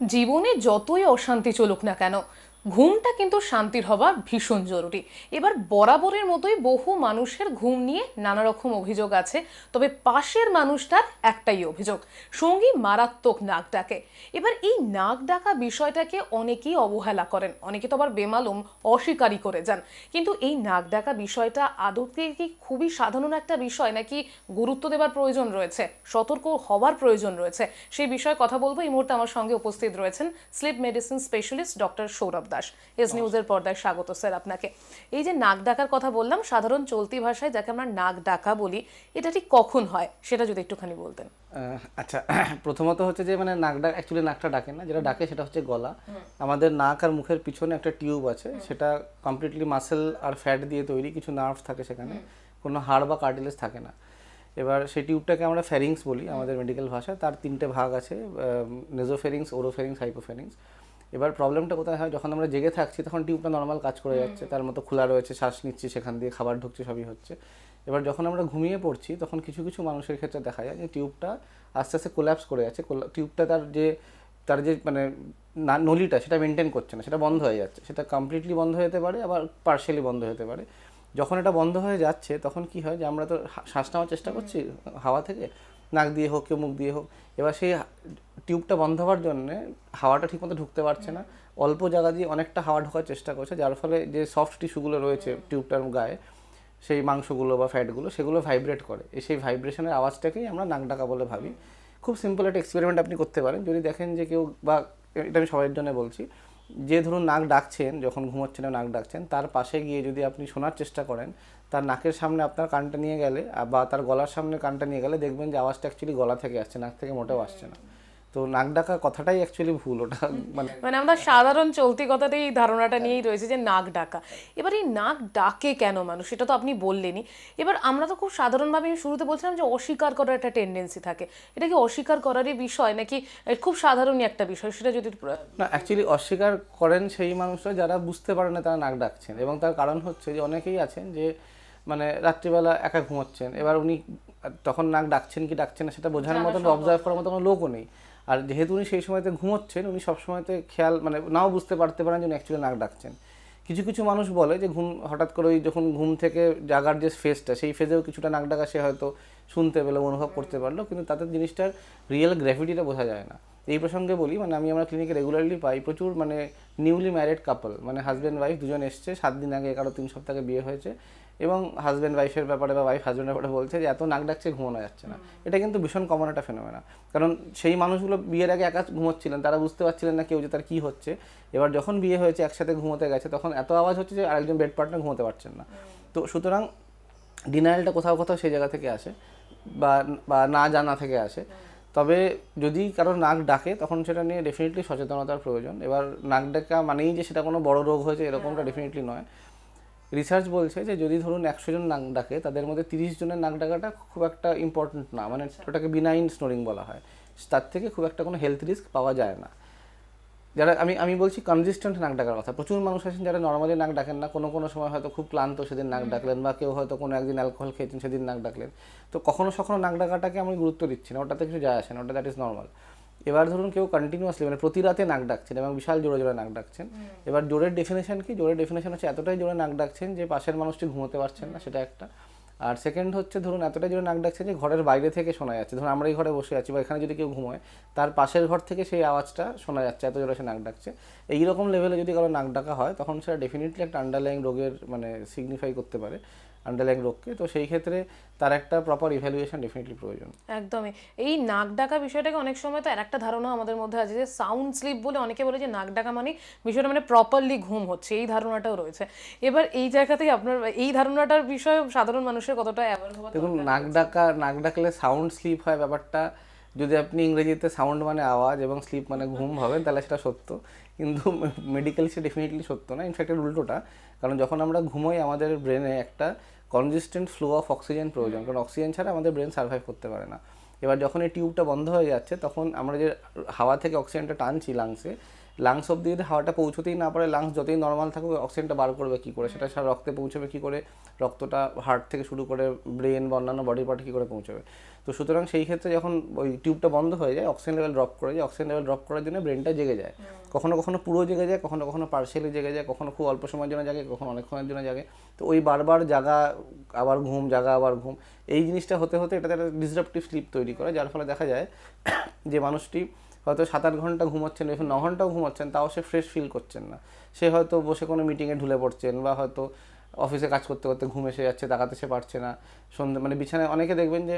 জীবনে যতই অশান্তি চলুক না কেন ঘুমটা কিন্তু শান্তির হওয়া ভীষণ জরুরি। এবার বরাবরের মতোই বহু মানুষের ঘুম নিয়ে নানা রকম অভিযোগ আছে, তবে পাশের মানুষটার একটাই অভিযোগ, সঙ্গী মারাত্মক নাক ডাকে। এবার এই নাক ডাকা বিষয়টাকে অনেকেই অবহেলা করেন, অনেকে তো আবার বেমালুম, অস্বীকারই করে যান। কিন্তু এই নাক ডাকা বিষয়টা আদতে কি খুবই সাধারণ একটা বিষয়, নাকি গুরুত্ব দেওয়ার প্রয়োজন রয়েছে, সতর্ক হওয়ার প্রয়োজন রয়েছে? সেই বিষয়ে কথা বলব। এই মুহূর্তে আমার সঙ্গে উপস্থিত রয়েছেন sleep medicine specialist doctor Sourav Das. S নিউজের পর্দায় স্বাগত স্যার আপনাকে। এই যে নাক ডাকার কথা বললাম সাধারণ চলতি ভাষায় যাকে আমরা নাক ডাকা বলি এটা ঠিক কখন হয়? সেটা যদি একটুখানি বলতেন। আচ্ছা প্রথমত হচ্ছে যে মানে নাক ডাক অ্যাকচুয়ালি নাকটা ডাকে না যেটা ডাকে সেটা হচ্ছে গলা। আমাদের নাক আর মুখের পিছনে একটা টিউব আছে সেটা কমপ্লিটলি মাসেল আর ফ্যাট দিয়ে তৈরি কিছু নার্ভ থাকে সেখানে। কোনো হাড় বা কার্টিলেজ থাকে না। এবার সেই টিউবটাকে আমরা ফ্যারিংস বলি আমাদের মেডিকেল ভাষায়। তার তিনটে ভাগ আছে নেজোফেরিংস ওরোফেরিংস হাইপোফেরিংস এবার প্রবলেমটা কোথায় হয়? যখন আমরা জেগে থাকছি তখন টিউবটা নর্মাল কাজ করে যাচ্ছে। তার মতো খোলা রয়েছে শ্বাস নিচ্ছি সেখান দিয়ে খাবার ঢুকছে সবই হচ্ছে। এবার যখন আমরা ঘুমিয়ে পড়ছি তখন কিছু কিছু মানুষের ক্ষেত্রে দেখা যায় যে টিউবটা আস্তে আস্তে কোল্যাপস করে যাচ্ছে। টিউবটা তার যে তার যে মানে না নলিটা সেটা মেনটেন করছে না। সেটা বন্ধ হয়ে যাচ্ছে। সেটা কমপ্লিটলি বন্ধ হয়ে যেতে পারে আবার পার্শিয়ালি বন্ধ হতে পারে। যখন এটা বন্ধ হয়ে যাচ্ছে তখন কি হয় যে আমরা তো শ্বাস নেওয়ার চেষ্টা করছি হাওয়া থেকে। নাক দিয়ে হোক কেউ মুখ দিয়ে হোক, এবার সেই টিউবটা বন্ধ হওয়ার জন্যে হাওয়াটা ঠিকমতো ঢুকতে পারছে না। অল্প জায়গা দিয়ে অনেকটা হাওয়া ঢোকার চেষ্টা করছে, যার ফলে যে সফট টিস্যুগুলো রয়েছে টিউবটার গায়ে, সেই মাংসগুলো বা ফ্যাটগুলো সেগুলো ভাইব্রেট করে। এই সেই ভাইব্রেশনের আওয়াজটাকেই আমরা নাক ডাকা বলে ভাবি। খুব সিম্পল একটা এক্সপেরিমেন্ট আপনি করতে পারেন। যদি দেখেন যে কেউ বা এটা আমি সবার জন্য বলছি যে ধরুন নাক ডাকছেন, যখন ঘুমাচ্ছেন, নাক ডাকছেন, তার পাশে গিয়ে যদি আপনি শোনার চেষ্টা করেন, তার নাকের সামনে আপনার কানটা নিয়ে গেলে, বা তার গলার সামনে কানটা নিয়ে গেলে দেখবেন যে আওয়াজটা অ্যাকচুয়ালি গলা থেকে আসছে, নাক থেকে মোটেও আসছে না। তো নাক ডাকা কথাটাই অ্যাকচুয়ালি ভুল ওটা মানে মানে আমরা সাধারণ চলতি কথাতেই এই ধারণাটা নিয়েই রয়েছে যে নাক ডাকা এবার এই নাক ডাকে কেন মানুষ সেটা তো আপনি বললেনই। এবার আমরা তো খুব সাধারণভাবে আমি শুরুতে বলছিলাম যে অস্বীকার করার একটা টেন্ডেন্সি থাকে। এটা কি অস্বীকার করারই বিষয় নাকি খুব সাধারণই একটা বিষয় সেটা যদি না অ্যাকচুয়ালি অস্বীকার করেন সেই মানুষরা যারা বুঝতে পারে না তারা নাক ডাকছেন। এবং তার কারণ হচ্ছে যে অনেকেই আছেন যে মানে রাত্রিবেলা একা ঘুমোচ্ছেন। এবার উনি তখন নাক ডাকছেন কি ডাকছেন না সেটা বোঝার মতন অবজার্ভ করার মতো কোনো লোকও নেই। আর যেহেতু উনি সেই সময়তে ঘুমোচ্ছেন, উনি সবসময়তে খেয়াল মানে নাও বুঝতে পারতে পারেন যে উনি অ্যাকচুয়ালি নাক ডাকছেন। কিছু কিছু মানুষ বলে যে ঘুম, হঠাৎ করে ওই যখন ঘুম থেকে জাগার যে ফেজটা সেই ফেজেও কিছুটা নাক ডাকা সে হয়তো, শুনতে পেল, অনুভব করতে পারল, কিন্তু তাদের জিনিসটার রিয়েল গ্র্যাভিটিটা বোঝা যায় না। এই প্রসঙ্গে বলি মানে আমি আমার ক্লিনিকে রেগুলারলি পাই, প্রচুর মানে নিউলি ম্যারিড কাপল মানে হাজব্যান্ড ওয়াইফ দুজন এসছে, সাত দিন আগে, এগারো, তিন সপ্তাহে বিয়ে হয়েছে। এবং হাজব্যান্ড ওয়াইফের ব্যাপারে বা ওয়াইফ হাজব্যান্ডের ব্যাপারে বলছে যে এত নাক ডাকছে ঘুমানো যাচ্ছে না। এটা কিন্তু ভীষণ কমন একটা ফেনোমেনা কারণ সেই মানুষগুলো বিয়ের আগে একা ঘুমোচ্ছিলেন তারা বুঝতে পারছিলেন না কেউ যে তার কী হচ্ছে। এবার যখন বিয়ে হয়েছে একসাথে ঘুমোতে গেছে তখন এত আওয়াজ হচ্ছে যে আরেকজন বেড পার্টনার ঘুমোতে পারছেন না। তো সুতরাং ডিনারেলটা কোথাও কোথাও সেই জায়গা থেকে আসে বা বা না জানা থেকে আসে। তবে যদি কারোর নাক ডাকে তখন সেটা নিয়ে ডেফিনেটলি সচেতনতার প্রয়োজন। এবার নাক ডাকা মানেই যে সেটা কোনো বড় রোগ হয়েছে এরকমটা ডেফিনেটলি নয়। রিসার্চ বলছে যে যদি ধরুন একশো জন নাক ডাকে তাদের মধ্যে তিরিশ জনের নাক ডাকাটা খুব একটা ইম্পর্টেন্ট না। মানে ওটাকে বিনাইন স্নোরিং বলা হয়। তার থেকে খুব একটা কোনো হেলথ রিস্ক পাওয়া যায় না। যারা আমি আমি বলছি কনজিস্টেন্ট নাক ডাকার কথা। প্রচুর মানুষ আছেন যারা নর্মালি নাক ডাকেন না। কোনো কোনো সময় হয়তো খুব ক্লান্ত সেদিন নাক ডাকলেন বা কেউ হয়তো কোনো একদিন অ্যালকোহল খেয়েছেন সেদিন নাক ডাকলেন। তো কখনো সখনো নাক ডাকাটাকে আমি গুরুত্ব দিচ্ছি না। ওটাতে কিছু যায় আসে না। ওটা দ্যাট ইজ নর্মাল এবার ধরুন কেউ কন্টিনিউয়াসলি মানে প্রতি রাতে নাক ডাকছেন এবং বিশাল জোরে জোরে নাক ডাকছেন। এবার জোরের ডেফিনেশন কি? জোরের ডেফিনেশন হচ্ছে এতটাই জোরে নাক ডাকছেন যে পাশের মানুষটি ঘুমোতে পারছেন না সেটা একটা। আর সেকেন্ড হচ্ছে ধরুন এতটাই জোরে নাক ডাকছে যে ঘরের বাইরে থেকে শোনা যাচ্ছে। ধরুন আমরা এই ঘরে বসে আছি বা এখানে যদি কেউ ঘুমোয় তার পাশের ঘর থেকে সেই আওয়াজটা শোনা যাচ্ছে এত জোরে সে নাক ডাকছে। এইরকম লেভেলে যদি কারও নাক ডাকা হয় তখন সেটা ডেফিনেটলি একটা আন্ডারলাইং রোগের মানে সিগনিফাই করতে পারে। আন্ডারলাইং রোগকে তো সেই ক্ষেত্রে তার একটা প্রপার ইভ্যালুয়েশন ডেফিনেটলি প্রয়োজন। একদমই। এই নাক ডাকা বিষয়টাকে অনেক সময় তো আর একটা ধারণা আমাদের মধ্যে আছে যে সাউন্ড স্লিপ বলে অনেকে বলে যে নাক ডাকা মানে বিষয়টা মানে প্রপারলি ঘুম হচ্ছে এই ধারণাটাও রয়েছে। এবার এই জায়গাতেই আপনার এই ধারণাটার বিষয়ে সাধারণ মানুষের কতটা অ্যাওয়ার হওয়া দেখুন নাক ডাকা নাক ডাকলে সাউন্ড স্লিপ হয় ব্যাপারটা যদি আপনি ইংরেজিতে সাউন্ড মানে আওয়াজ এবং স্লিপ মানে ঘুম হবেন তাহলে সেটা সত্য। কিন্তু মেডিকেল সে ডেফিনেটলি সত্য না। ইনফ্যাক্ট উল্টোটা। কারণ যখন আমরা ঘুমোই, আমাদের ব্রেনে একটা কনজিস্টেন্ট ফ্লো অফ অক্সিজেন প্রয়োজন। কারণ অক্সিজেন ছাড়া আমাদের ব্রেন সার্ভাইভ করতে পারে না। এবার যখন এই টিউবটা বন্ধ হয়ে যাচ্ছে, তখন আমরা যে হাওয়া থেকে অক্সিজেনটা টানছি লাংসে লাংস অব্দি যদি হাওয়াটা পৌঁছতেই না পারে লাংস যতই নর্মাল থাকুক অক্সিজেনটা বার করবে কী করে? সেটা সারা রক্তে পৌঁছবে কী করে? রক্তটা হার্ট থেকে শুরু করে ব্রেন বা অন্যান্য বডি পার্টে কী করে পৌঁছবে? তো সুতরাং সেই ক্ষেত্রে যখন ওই টিউবটা বন্ধ হয়ে যায় অক্সিজেন লেভেল ড্রপ করে যায় অক্সিজেন লেভেল ড্রপ করার জন্য ব্রেনটা জেগে যায়। কখনো কখনো পুরো জেগে যায় কখনো কখনো পার্সিয়ালি জেগে যায় কখনো খুব অল্প সময়ের জন্য জাগে কখনো অনেকক্ষণের জন্য জাগে। তো ওই বারবার জাগা আবার ঘুম জাগা আবার ঘুম এই জিনিসটা হতে হতে এটাতে একটা ডিসরাপটিভ স্লিপ তৈরি করে যার ফলে দেখা যায় যে মানুষটি হয়তো সাত আট ঘণ্টা ঘুমাচ্ছেন এখন ন ঘন্টাও ঘুমাচ্ছেন, তাও সে ফ্রেশ ফিল করছেন না। সে হয়তো বসে কোনো মিটিংয়ে ঢুলে পড়ছেন, বা হয়তো অফিসে কাজ করতে করতে ঘুম এসে যাচ্ছে, তাকাতে সে পারছে না। সন্ধ্যে মানে বিছানায় অনেকে দেখবেন যে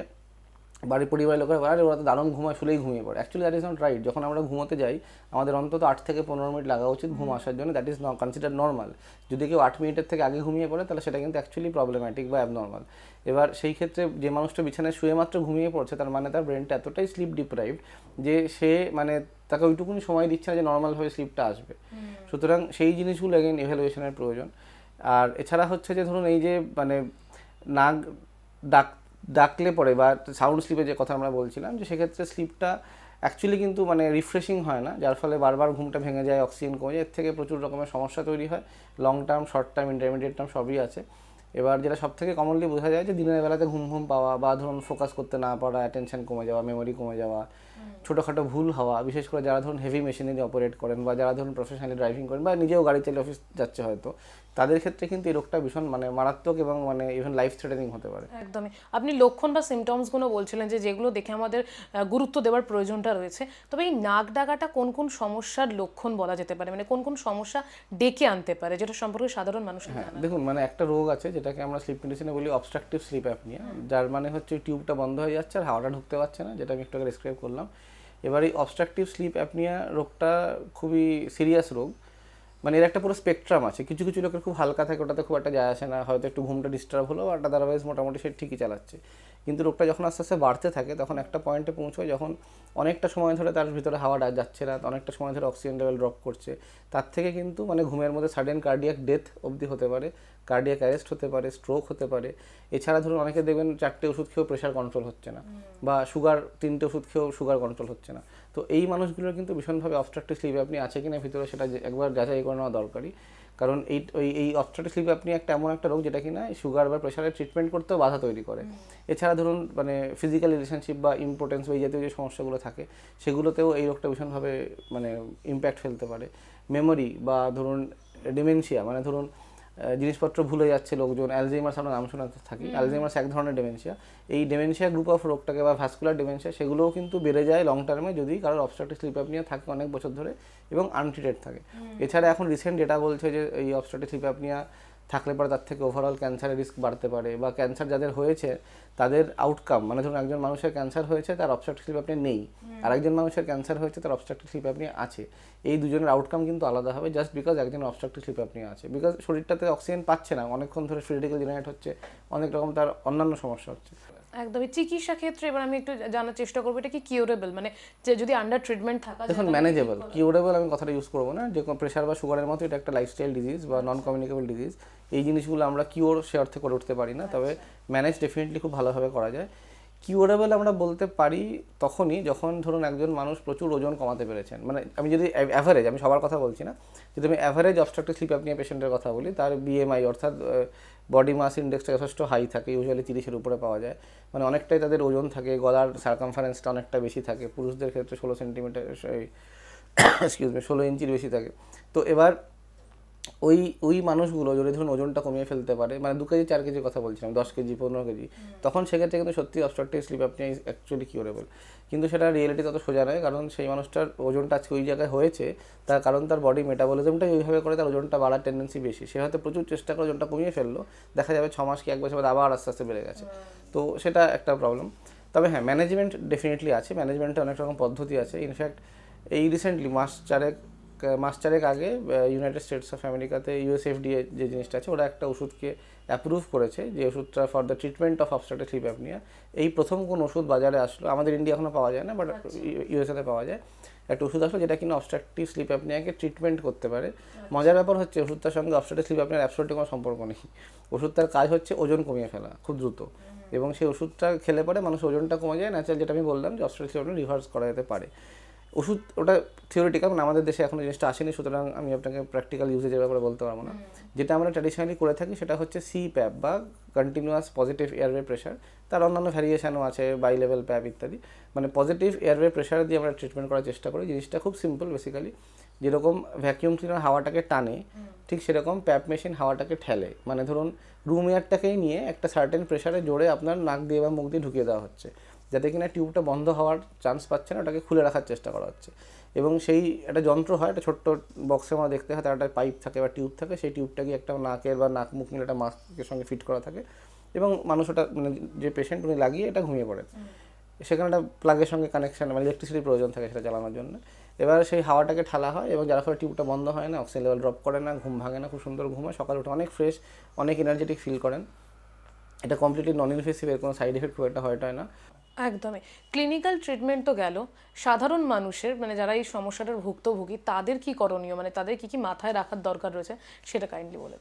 বাড়ির পরিবারের লোকেরা বলে আরে ওরা তো দারুণ ঘুমায় শুলেই ঘুমিয়ে পড়ে। Actually that is not right যখন আমরা ঘুমোতে যাই আমাদের অন্তত আট থেকে পনেরো মিনিট লাগা উচিত ঘুম আসার জন্য। That is not consider normal যদি কেউ আট মিনিটের থেকে আগে ঘুমিয়ে পড়ে তাহলে সেটা কিন্তু অ্যাকচুয়ালি প্রবলেম্যাটিক বা অ্যাবনর্মাল এবার সেই ক্ষেত্রে যে মানুষটা বিছানায় শুয়ে মাত্র ঘুমিয়ে পড়ছে তার মানে তার ব্রেনটা এতটাই স্লিপ ডিপ্রাইভড যে সে মানে তাকে ওইটুকুনি সময় দিচ্ছে না যে নর্মালভাবে স্লিপটা আসবে। সুতরাং সেই জিনিসগুলো এগেন এভ্যালুয়েশনের প্রয়োজন। আর এছাড়া হচ্ছে যে ধরুন এই যে মানে নাক ডাক ডাকলে পরে বা সাউন্ড স্লিপে যে কথা আমরা বলছিলাম, যে সেক্ষেত্রে স্লিপটা অ্যাকচুয়ালি কিন্তু মানে রিফ্রেশিং হয় না, যার ফলে বারবার ঘুমটা ভেঙে যায় অক্সিজেন কমে যায়, এর থেকে প্রচুর রকমের সমস্যা তৈরি হয়। Long term short term intermediate term সবই আছে। এবার যেটা সব থেকে কমনলি বোঝা যায় যে দিনের বেলাতে ঘুম ঘুম পাওয়া বা ধরুন ফোকাস করতে না পারা অ্যাটেনশন কমে যাওয়া মেমোরি কমে যাওয়া ছোটোখাটো ভুল হওয়া বিশেষ করে যারা ধরুন হেভি মেশিনারি অপারেট করেন বা যারা ধরুন প্রফেশনালি ড্রাইভিং করেন বা নিজেও গাড়ি চালিয়ে অফিস যাচ্ছে হয়তো তাদের ক্ষেত্রে কিন্তু এই রোগটা ভীষণ মানে মারাত্মক এবং মানে ইভেন লাইফ থ্রেটানিং হতে পারে। একদমই। আপনি লক্ষণ বা সিমটমসগুলো বলছিলেন যে যেগুলো দেখে আমাদের গুরুত্ব দেওয়ার প্রয়োজনটা রয়েছে তবে এই নাক ডাকাটা কোন কোন সমস্যার লক্ষণ বলা যেতে পারে? মানে কোন কোন সমস্যা ডেকে আনতে পারে যেটা সম্পর্কে সাধারণ মানুষ হ্যাঁ দেখুন মানে একটা রোগ আছে যেটাকে আমরা স্লিপ মেডিসিনে বলি অবস্ট্রাকটিভ স্লিপ অ্যাপনিয়া যার মানে হচ্ছে টিউবটা বন্ধ হয়ে যাচ্ছে আর হাওয়াটা ঢুকতে পারছে না যেটা আমি একটু আগে ডিসক্রাইব করলাম। এবার এই অবস্ট্রাকটিভ স্লিপ অ্যাপনিয়া রোগটা খুবই সিরিয়াস রোগ। মানে এর একটা পুরো স্পেকট্রাম আছে। কিছু কিছু লোকের খুব হালকা থাকে, ওটাতে খুব একটা যায় আসে না। হয়তো একটু ঘুমটা ডিস্টার্ব হলো আর আদারওয়াইজ মোটামুটি সে ঠিকই চালাচ্ছে। কিন্তু রোগটা যখন আস্তে আস্তে বাড়তে থাকে তখন একটা পয়েন্টে পৌঁছয় যখন অনেকটা সময় ধরে তার ভিতরে হাওয়াটা যাচ্ছে না অনেকটা সময় ধরে অক্সিজেন লেভেল ড্রপ করছে। তার থেকে কিন্তু মানে ঘুমের মধ্যে সাডেন কার্ডিয়াক ডেথ অবধি হতে পারে কার্ডিয়াক অ্যারেস্ট হতে পারে স্ট্রোক হতে পারে। এছাড়া ধরুন অনেকে দেখবেন চারটে ওষুধ খেয়েও প্রেশার কন্ট্রোল হচ্ছে না বা সুগার তিনটে ওষুধ খেয়েও সুগার কন্ট্রোল হচ্ছে না। তো এই মানুষগুলোর কিন্তু ভীষণভাবে অবস্ট্রাকটিভ স্লিপ আপনি আছে কিনা ভিতরে সেটা একবার যাচাই করে নেওয়া দরকারি কারণ এই ওই এই অবস্ট্রাকটিভ স্লিপ আপনি একটা এমন একটা রোগ যেটা কিনা সুগার বা প্রেশারের ট্রিটমেন্ট করতেও বাধা তৈরি করে। এছাড়া ধরুন মানে ফিজিক্যাল রিলেশনশিপ বা ইম্পর্টেন্স বা এই জাতীয় যে সমস্যাগুলো থাকে সেগুলোতেও এই রোগটা ভীষণভাবে মানে ইম্প্যাক্ট ফেলতে পারে। মেমোরি বা ধরুন ডিমেনশিয়া মানে ধরুন জিনিসপত্র ভুলে যাচ্ছে লোকজন অ্যালজেমার আমরা নাম শোনাতে থাকি। অ্যালজেইমার্স এক ধরনের ডেমেনশিয়া এই ডেমেনশিয়া গ্রুপ অফ রোগটাকে বা ভাস্কুলার ডেমেনশিয়া সেগুলোও কিন্তু বেড়ে যায় লং টার্মে যদি কারোর অবস্ট্রাকটিভ স্লিপ অ্যাপনিয়া থাকে অনেক বছর ধরে এবং আনট্রিটেড থাকে। এছাড়া এখন রিসেন্ট ডেটা বলছে যে এই অবস্ট্রাকটিভ স্লিপ আপনিয়া থাকলে পরে তার থেকে ওভারঅল ক্যান্সারের রিস্ক বাড়তে পারে বা ক্যান্সার যাদের হয়েছে তাদের আউটকাম মানে ধরুন একজন মানুষের ক্যান্সার হয়েছে তার অবস্ট্রাকটিভ স্লিপ আপনি নেই। আর একজন মানুষের ক্যান্সার হয়েছে তার অবস্ট্রাকটিভ স্লিপ আপনি আছে। এই দুজনের আউটকাম কিন্তু আলাদা হবে জাস্ট বিকজ একজন অবস্ট্রাকটিভ স্লিপ আপনি আছে। বিকজ শরীরটাতে অক্সিজেন পাচ্ছে না অনেকক্ষণ ধরে ফ্রিডিক্যাল জেনারেট হচ্ছে অনেক রকম তার অন্যান্য সমস্যা হচ্ছে। একদমই। চিকিৎসা ক্ষেত্রে এবার আমি একটু জানার চেষ্টা করব এটা কি কিউরেবল মানে যে যদি আন্ডার ট্রিটমেন্ট থাকা দেখুন ম্যানেজেবল কিউরেবল আমি কথাটা ইউজ করব না। যে প্রেশার বা সুগারের মতো এটা একটা লাইফস্টাইল ডিজিজ বা নন কমিউনিকেবল ডিজিজ এই জিনিসগুলো আমরা কিওর সে অর্থে করে উঠতে পারি না। তবে ম্যানেজ ডেফিনেটলি খুব ভালোভাবে করা যায়। কিউরেবল আমরা বলতে পারি তখনই যখন ধরুন একজন মানুষ প্রচুর ওজন কমাতে পেরেছেন। মানে আমি যদি অ্যাভারেজ আমি সবার কথা বলছি না। যদি আমি অ্যাভারেজ অবস্ট্রাকটিভ স্লিপ আপনিয়া পেশেন্টের কথা বলি তার বিএমআই অর্থাৎ বডি মাস ইন্ডেক্সটা যথেষ্ট হাই থাকে ইউজুয়ালি তিরিশের উপরে পাওয়া যায়। মানে অনেকটাই তাদের ওজন থাকে, গলার সার্কামফারেন্সটা অনেকটা বেশি থাকে, পুরুষদের ক্ষেত্রে ষোলো সেন্টিমিটার এক্সকিউজ ষোলো ইঞ্চির বেশি থাকে। তো এবার ওই ওই মানুষগুলো যদি ধরুন ওজনটা কমিয়ে ফেলতে পারে মানে দু কেজি চার কেজির কথা বলছিলাম দশ কেজি পনেরো কেজি তখন সেক্ষেত্রে কিন্তু সত্যি obstructive sleep apnoea actually curable কিন্তু সেটা রিয়েলিটি তত সোজা নয় কারণ সেই মানুষটার ওজনটা আজকে ওই জায়গায় হয়েছে তার কারণ তার বডি মেটাবলিজমটাই ওইভাবে করে তার ওজনটা বাড়ার টেন্ডেন্সি বেশি। সে হয়তো প্রচুর চেষ্টা করে ওজনটা কমিয়ে ফেলল দেখা যাবে ছ মাস কি এক বছর বাদে আবার আস্তে আস্তে বেড়ে গেছে। তো সেটা একটা প্রবলেম তবে হ্যাঁ ম্যানেজমেন্ট ডেফিনেটলি আছে ম্যানেজমেন্টে অনেক রকম পদ্ধতি আছে। ইনফ্যাক্ট এই রিসেন্টলি মাস চারেক মাস চারেক আগে ইউনাইটেড স্টেটস অফ আমেরিকাতে ইউএসএফডিএ যে জিনিসটা আছে ওরা একটা ওষুধকে অ্যাপ্রুভ করেছে যে ওষুধটা for the treatment of obstructive sleep apnoea এই প্রথম কোন ওষুধ বাজারে আসলো আমাদের ইন্ডিয়া এখনও পাওয়া যায় না বাট ইউএসএতে পাওয়া যায়। একটা ওষুধ আসলো যেটা কিনা অবস্ট্রাকটিভ স্লিপ অ্যাপনিয়াকে ট্রিটমেন্ট করতে পারে। মজার ব্যাপার হচ্ছে ওষুধটার সঙ্গে অবস্ট্রাকটিভ স্লিপ অ্যাপনিয়ার অ্যাবসোলুটলি কোনো সম্পর্ক নেই। ওষুধটার কাজ হচ্ছে ওজন কমিয়ে ফেলা খুব দ্রুত। এবং সেই ওষুধটা খেলে পরে মানুষ ওজনটা কমে যায় ন্যাচারাল যেটা আমি বললাম যে অবস্ট্রাকটিভ স্লিপ রিভার্স করা যেতে পারে। ওষুধ ওটা থিওরিটিক্যাল মানে আমাদের দেশে এখনও জিনিসটা আসেনি সুতরাং আমি আপনাকে প্র্যাকটিক্যাল ইউজেজের ব্যাপারে বলতে পারব না। যেটা আমরা ট্র্যাডিশনালি করে থাকি সেটা হচ্ছে সি প্যাপ বা কন্টিনিউয়াস পজিটিভ এয়ারওয়ে প্রেশার তার অন্যান্য ভ্যারিয়েশনও আছে বাই লেভেল প্যাপ ইত্যাদি। মানে পজিটিভ এয়ারওয়ে প্রেশার দিয়ে আমরা ট্রিটমেন্ট করার চেষ্টা করি জিনিসটা খুব সিম্পল বেসিক্যালি যেরকম ভ্যাকিউম ক্লিনার হাওয়াটাকে টানে ঠিক সেরকম প্যাপ মেশিন হাওয়াটাকে ঠেলে। মানে ধরুন রুম এয়ারটাকেই নিয়ে একটা সার্টেন প্রেশারে জোরে আপনার নাক দিয়ে বা মুখ দিয়ে ঢুকিয়ে দেওয়া হচ্ছে। যাতে কিনা টিউবটা বন্ধ হওয়ার চান্স পাচ্ছে না ওটাকে খুলে রাখার চেষ্টা করা হচ্ছে। এবং সেই একটা যন্ত্র হয় একটা ছোট্ট বক্সে আমরা দেখতে হয় তার একটা পাইপ থাকে বা টিউব থাকে সেই টিউবটাকে একটা নাকের বা নাক মুখ মিলে একটা মাস্কের সঙ্গে ফিট করা থাকে এবং মানুষ ওটা মানে যে পেশেন্ট উনি লাগিয়ে এটা ঘুমিয়ে পড়েন সেখানে একটা প্লাগের সঙ্গে কানেকশন মানে ইলেকট্রিসিটির প্রয়োজন থাকে সেটা চালানোর জন্য। এবার সেই হাওয়াটাকে ঠালা হয় এবং যার ফলে টিউবটা বন্ধ হয় না অক্সিজেন লেভেল ড্রপ করে না ঘুম ভাঙে না খুব সুন্দর ঘুম হয় সকালে উঠে অনেক ফ্রেশ অনেক এনার্জেটিক ফিল করেন। এটা কমপ্লিটলি নন ইনভেসিভ এর কোনো সাইড এফেক্ট খুব একটা হয় না। একদমই। ক্লিনিক্যাল ট্রিটমেন্ট তো গেল। সাধারণ মানুষের মানে যারা এই সমস্যাটার ভুক্তভোগী, তাদের কি করণীয়? মানে তাদের কি কি মাথায় রাখার দরকার রয়েছে? সেটা কাইন্ডলি বলে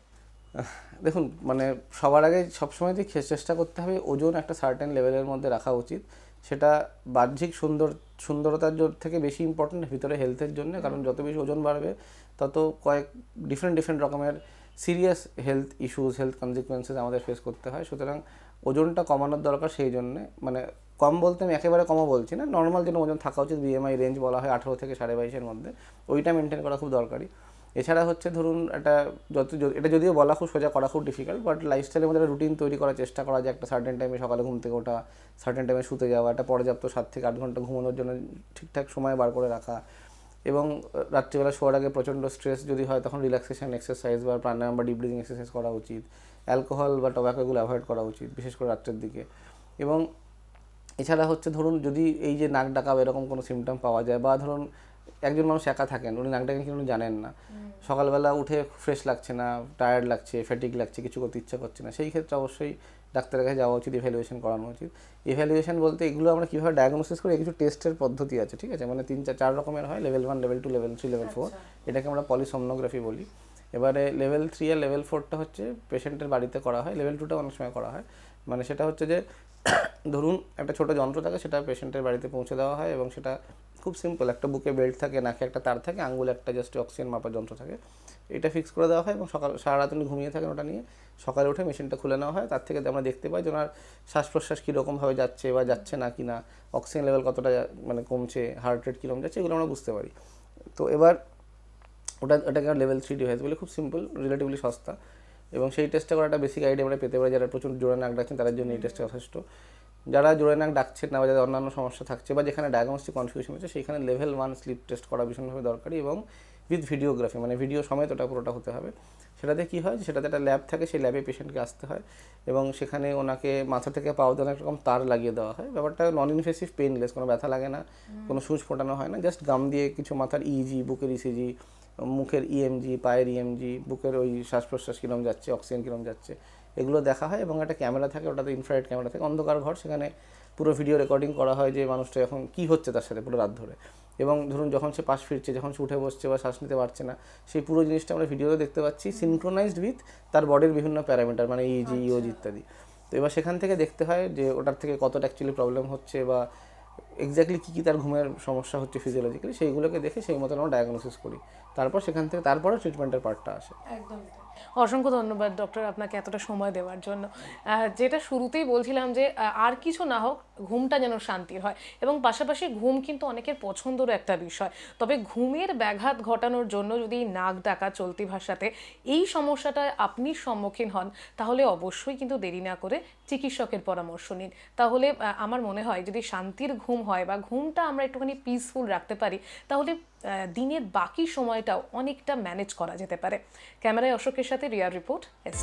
দেখুন মানে সবার আগে সবসময় যে চেষ্টা করতে হবে, ওজন একটা সার্টেন লেভেলের মধ্যে রাখা উচিত। সেটা বাহ্যিক সুন্দর, সুন্দরতার থেকে বেশি ইম্পর্টেন্ট ভিতরে হেলথের জন্য। কারণ যত বেশি ওজন বাড়বে, তত কয়েক ডিফারেন্ট ডিফারেন্ট রকমের serious health issues health consequences আমাদের ফেস করতে হয়। সুতরাং ওজনটা কমানোর দরকার সেই জন্যে। মানে কম বলতে আমি একেবারে কমও বলছি না। নর্মাল যেন ওজন থাকা উচিত বিএমআই রেঞ্জ বলা হয় আঠারো থেকে সাড়ে বাইশের মধ্যে। ওইটা মেনটেন করা খুব দরকারি। এছাড়া হচ্ছে ধরুন একটা যত এটা যদিও বলা খুব সোজা, করা খুব ডিফিকাল্ট বাট লাইফস্টাইলের মধ্যে একটা রুটিন তৈরি করার চেষ্টা করা যায় একটা সার্টেন টাইমে সকালে ঘুম থেকে ওঠা সার্টেন টাইমে শুতে যাওয়া, একটা পর্যাপ্ত সাত থেকে আট ঘণ্টা ঘুমানোর জন্য ঠিকঠাক সময় বার করে রাখা এবং রাত্রিবেলা শোয়ার আগে প্রচণ্ড স্ট্রেস যদি হয় তখন রিল্যাক্সেশন এক্সারসাইজ বা প্রাণায়াম বা ডিপ ব্রিদিং এক্সারসাইজ করা উচিত। অ্যালকোহল বা টব্যাকোগুলো অ্যাভয়েড করা উচিত, বিশেষ করে রাত্রের দিকে। এবং এছাড়া হচ্ছে ধরুন যদি এই যে নাক ডাকা বা এরকম কোনো সিমটম পাওয়া যায় বা ধরুন একজন মানুষ একা থাকেন উনি নাক ডাকেন কিন্তু উনি জানেন না। সকালবেলা উঠে ফ্রেশ লাগছে না টায়ার্ড লাগছে ফ্যাটিক লাগছে কিছু করতে ইচ্ছা করছে না সেই ক্ষেত্রে অবশ্যই ডাক্তারের কাছে যাওয়া উচিত ইভ্যালুয়েশন করানো উচিত। ইভ্যালুয়েশন বলতে এগুলো আমরা কীভাবে ডায়াগনোসিস করি কিছু টেস্টের পদ্ধতি আছে ঠিক আছে? মানে তিন চার চার রকমের হয় level one level two level three level four এটাকে আমরা পলিসোমনোগ্রাফি বলি। এবারে লেভেল থ্রি আর লেভেল ফোরটা হচ্ছে পেশেন্টের বাড়িতে করা হয় লেভেল টুটা অনেক সময় করা হয়। মানে সেটা হচ্ছে যে, ধরুন একটা ছোট যন্ত্র থাকে, সেটা পেশেন্টের বাড়িতে পৌঁছে দেওয়া হয় এবং সেটা খুব সিম্পল একটা বুকে বেল্ট থাকে, নাকে একটা তার থাকে, আঙ্গুলে একটা জাস্ট অক্সিজেন মাপার যন্ত্র থাকে। এটা ফিক্স করে দেওয়া হয় এবং সকাল সারা রাত উনি ঘুমিয়ে থাকেন ওটা নিয়ে। সকালে উঠে মেশিনটা খুলে নেওয়া হয়, তার থেকে আমরা দেখতে পাই যে ওনার শ্বাস প্রশ্বাস কীরকমভাবে যাচ্ছে বা যাচ্ছে না কি না অক্সিজেন লেভেল কতটা মানে কমছে হার্ট রেট কীরকম যাচ্ছে, এগুলো আমরা বুঝতে পারি। তো এবার ওটা ওটাকে লেভেল থ্রি ডিভাইস বলে, খুব সিম্পল রিলেটিভলি সস্তা। এবং সেই টেস্টটা করা একটা বেসিক আইডিয়া আমরা পেতে পারি যারা প্রচুর জোড়া নাক ডাকছেন তাদের জন্য এই টেস্টটা যথেষ্ট। যারা জোড়া নাক ডাকছেন না বা যাদের অন্যান্য সমস্যা থাকছে বা যেখানে ডায়াগনস্টিক কনফিউশন হচ্ছে সেখানে লেভেল ওয়ান স্লিপ টেস্ট করা ভীষণভাবে দরকারি এবং উইথ ভিডিওগ্রাফি মানে ভিডিও সমেত ওটা পুরোটা হতে হবে। সেটাতে কী হয়? সেটাতে একটা ল্যাব থাকে সেই ল্যাবে পেশেন্টকে আসতে হয় এবং সেখানে ওনাকে মাথা থেকে পাওয়া অনেক রকম তার লাগিয়ে দেওয়া হয়। ব্যাপারটা নন ইনভেসিভ পেইনলেস কোনো ব্যথা লাগে না কোনো সুচ ফোটানো হয় না জাস্ট গাম দিয়ে কিছু মাথার ইজি বুকের ইসিজি মুখের ইএমজি পায়ের ইএমজি বুকের ওই শ্বাস প্রশ্বাস কীরকম যাচ্ছে অক্সিজেন কীরকম যাচ্ছে এগুলো দেখা হয় এবং একটা ক্যামেরা থাকে ওটাতে ইনফ্রারেড ক্যামেরা থাকে অন্ধকার ঘর সেখানে পুরো ভিডিও রেকর্ডিং করা হয় যে মানুষটা এখন কী হচ্ছে তার সাথে পুরো রাত ধরে। এবং ধরুন যখন সে পাশ ফিরছে যখন সে উঠে বসছে বা শ্বাস নিতে পারছে না সেই পুরো জিনিসটা আমরা ভিডিওতে দেখতে পাচ্ছি সিনক্রোনাইজড উইথ তার বডির বিভিন্ন প্যারামিটার মানে ইজি ইওজি ইত্যাদি। তো এবার সেখান থেকে দেখতে হয় যে ওটার থেকে কতটা অ্যাকচুয়ালি প্রবলেম হচ্ছে বা এক্স্যাক্টলি কী কী তার ঘুমের সমস্যা হচ্ছে ফিজিওলজিক্যালি সেইগুলোকে দেখে সেই মতন আমরা ডায়াগনোসিস করি। তারপর সেখান থেকে তারপরে ট্রিটমেন্টের পার্টটা আসে। একদম। অসংখ্য ধন্যবাদ ডক্টর আপনাকে এতটা সময় দেওয়ার জন্য। যেটা শুরুতেই বলছিলাম যে আর কিছু না হোক, ঘুমটা যেন শান্তির হয়। এবং পাশাপাশি ঘুম কিন্তু অনেকের পছন্দেরও একটা বিষয়। তবে ঘুমের ব্যাঘাত ঘটানোর জন্য যদি নাক ডাকা চলতি ভাষাতে এই সমস্যাটায় আপনি সম্মুখীন হন, তাহলে অবশ্যই কিন্তু দেরি না করে চিকিৎসকের পরামর্শ নিন। তাহলে আমার মনে হয় যদি শান্তির ঘুম হয় বা ঘুমটা আমরা একটুখানি পিসফুল রাখতে পারি, তাহলে দিনের বাকি সময়টাও অনেকটা ম্যানেজ করা যেতে পারে। ক্যামেরায় অশোকের সাথে রিয়ার রিপোর্ট এস